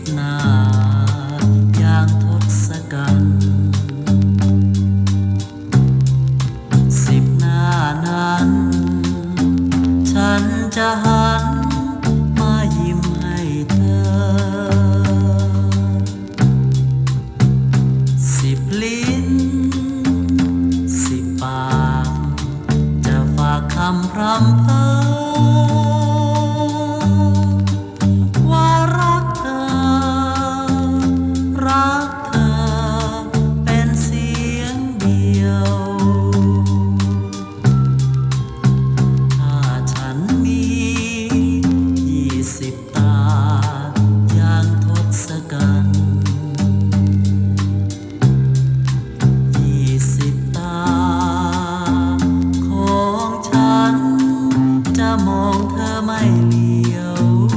ดหนาอย่างทศกัณฐ์สิบนานั้น ฉันจะหันมายิ้มให้เธอ สิบลิ้น สิบปาก จะฝากคำพรำเพ้อ my liều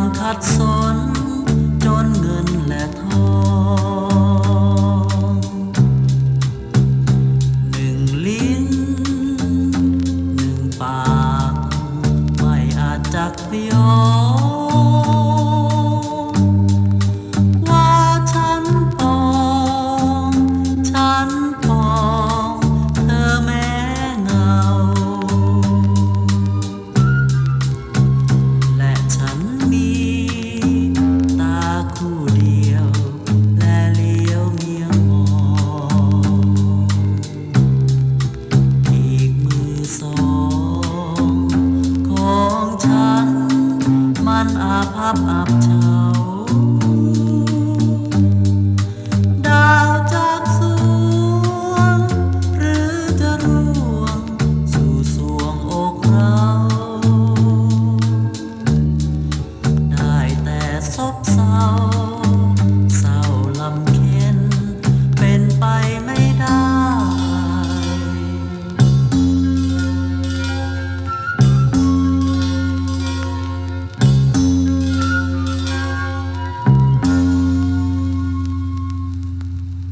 ามขัดสน บอับเฉาดาวจากสวง หรือจะร่วง สู่สวงอกเรา ได้แต่ซบเซา